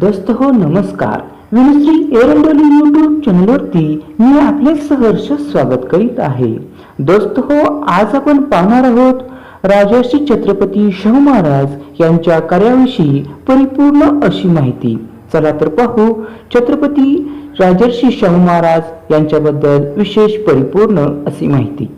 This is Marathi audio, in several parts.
दोस्त हो नमस्कार. विनुश्री एरंडोली यूट्यूब चॅनलवरती मी आपले सहर्ष स्वागत करीत आहे. दोस्त हो आज आपण पाहणार आहोत राजर्षी छत्रपती शाहू महाराज यांच्या कार्याविषयी परिपूर्ण अशी माहिती. चला तर पाहू छत्रपती राजर्षी शाहू महाराज यांच्याबद्दल विशेष परिपूर्ण अशी माहिती.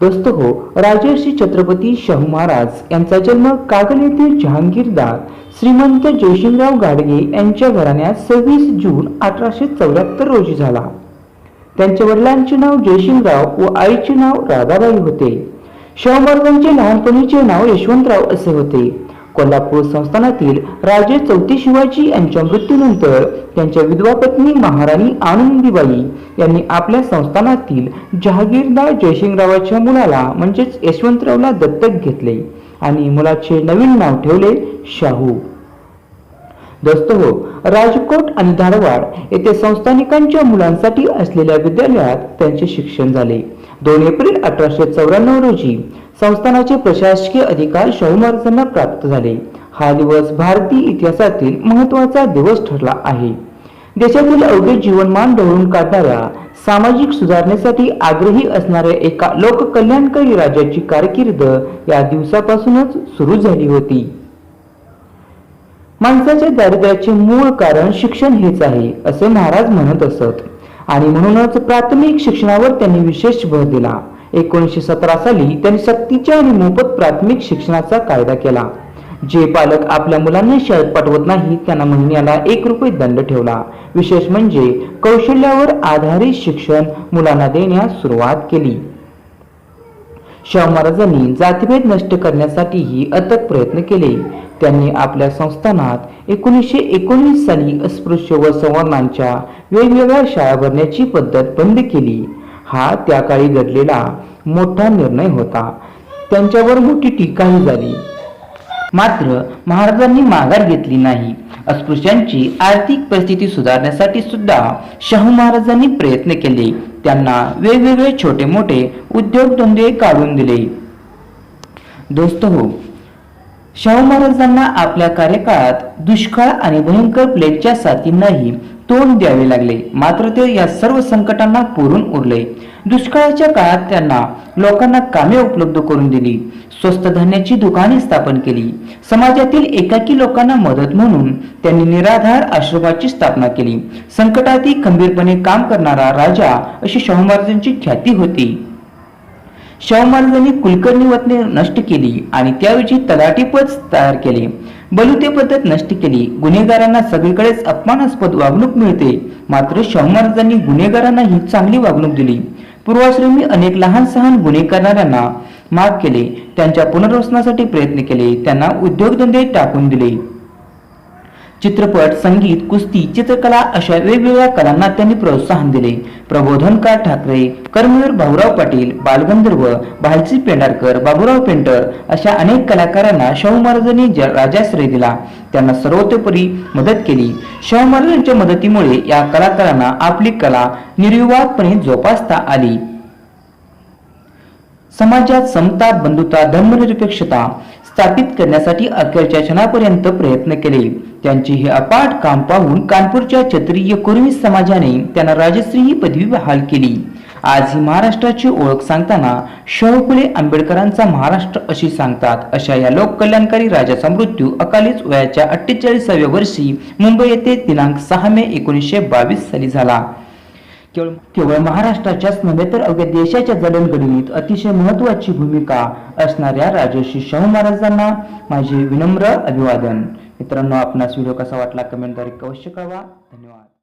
दोस्त हो राजर्षी छत्रपती शाहू महाराज यांचा जन्म कागल येथील जहांगीरदार श्रीमंत जयसिंगराव गाडगे यांच्या घराण्यात सव्वीस जून अठराशे चौऱ्याहत्तर रोजी झाला. त्यांच्या वडिलांचे नाव जयसिंगराव व आईचे नाव राधाबाई होते. शाहू महाराजांचे लहानपणीचे नाव यशवंतराव असे होते. कोल्हापूर संस्थानातील राजे चौथी शिवाजी यांच्या मृत्यूनंतर त्यांच्या विधवा पत्नी महाराणी आनंदीबाई यांनी आपल्या संस्थानातील जहागीरदार जयसिंगरावाच्या मुलाला म्हणजेच यशवंतरावला दत्तक घेतले आणि मुलाचे नवीन नाव ठेवले शाहू. दोस्त हो राजकोट आणि धारवाड येथे संस्थानिकांच्या मुलांसाठी असलेल्या विद्यालयात त्यांचे शिक्षण झाले. दोन एप्रिल अठराशे चौऱ्याण्णव रोजी संस्थानाचे प्रशासकीय अधिकार शाहू महाराजांना प्राप्त झाले. हा दिवस भारतीय इतिहासातील महत्त्वाचा दिवस ठरला आहे. देशातील अवघे जीवनमान ढवळून काढणाऱ्या सामाजिक सुधारणेसाठी आग्रही असणाऱ्या एका लोककल्याणकारी राजाची कारकीर्द या दिवसापासूनच सुरू झाली होती. माणसाच्या दारिद्र्याचे मूळ कारण शिक्षण हेच आहे असे महाराज म्हणत असत. आणि म्हणूनच प्राथमिक शिक्षणावर त्यांनी विशेष भर दिला. एकोणीसशे सतरा साली त्यांनी सक्तीच्या आणि मोफत प्राथमिक शिक्षणाचा कायदा केला. जे पालक आपल्या मुलांना शाळेत पाठवत नाही त्यांना महिन्याला एक रुपये दंड ठेवला. विशेष म्हणजे कौशल्यावर आधारित शिक्षण मुलांना देण्यास सुरुवात केली. शाहू महाराजांनी जातीभेद नष्ट करण्यासाठीही अथक प्रयत्न केले. त्यांनी आपल्या संस्थानात एकोणीसशे एकोणीस साली अस्पृश्य व सवर्णांच्या वेगवेगळ्या शाळा भरण्याची पद्धत बंद केली. हा त्या काळी घडलेला मोठा निर्णय होता. त्यांच्यावर मोठी टीकाही झाली. मात्र महाराजांनी माघार घेतली नाही. अस्पृश्यांची आर्थिक परिस्थिती सुधारण्यासाठी सुद्धा शाहू महाराजांनी प्रयत्न केले. त्यांना वेगवेगळे छोटे मोठे उद्योगधंदे काढून दिले. दोस्त हो शाहू महाराजांना आपल्या कार्यकाळात दुष्काळ आणि भयंकर प्लेगच्या साथींनाही तोंड द्यावे लागले. मात्र ते या सर्व संकटांना पुरून उरले. दुष्काळाच्या काळात त्यांना लोकांना कामे उपलब्ध करून दिली. स्वस्त धान्याची दुकाने स्थापन केली. समाजातील एकाकी लोकांना मदत म्हणून त्यांनी निराधार आश्रमाची स्थापना केली. संकटातही खंबीरपणे काम करणारा राजा अशी शाहू महाराजांची ख्याती होती. शाहू महाराजांनी कुलकर्णी वतने नष्ट केली आणि त्याऐवजी तलाटीपद तयार केले. बलुते पद्धत नष्ट केली. गुन्हेगारांना सगळीकडेच अपमानास्पद वागणूक मिळते. मात्र शाहू महाराजांनी गुन्हेगारांनाही चांगली वागणूक दिली. पूर्वाश्रमी अनेक लहान सहान गुन्हे करणाऱ्यांना माफ केले. त्यांच्या पुनर्वसनासाठी प्रयत्न केले. त्यांना उद्योगधंदे टाकून दिले. चित्रपट संगीत कुस्ती चित्रकला अशा वेगवेगळ्या कलांना त्यांनी प्रोत्साहन दिले. प्रबोधनकार ठाकरे कर्मवीर भाऊराव पाटील बालगंधर्व भालसी पेंढारकर बाबूराव पेंटर अशा अनेक कलाकारांना शाहू महाराजांनी राजाश्रय दिला त्यांना सर्वतोपरी मदत केली. शाहू महाराजांच्या मदतीमुळे या कलाकारांना आपली कला निर्विवादपणे जोपासता आली. समाजात समता बंधुता धर्मनिरपेक्षता स्थापित करण्यासाठी अखेरच्या क्षणापर्यंत प्रयत्न केले. त्यांचे हे अपाट काम पाहून कानपूरच्या क्षत्रिय कुर्मी समाजाने त्यांना राजश्री ही पदवी बहाल केली. आज ही महाराष्ट्राची ओळख सांगताना शाहू फुले आंबेडकरांचा महाराष्ट्र अशी सांगतात. अशा या लोककल्याणकारी राजाचा मृत्यू अकालीच वयाच्या अठ्ठेचाळीसाव्या वर्षी मुंबई येथे दिनांक सहा मे एकोणीसशे बावीस साली झाला. केवळ केवळ महाराष्ट्राच्याच नव्हे तर अवघ्या देशाच्या जडणघडणीत अतिशय महत्वाची भूमिका असणाऱ्या राजर्षी शाहू महाराजांना माझे विनम्र अभिवादन. मित्रांनो आपणास व्हिडिओ कसा वाटला कमेंटद्वारे अवश्य कळवा. धन्यवाद.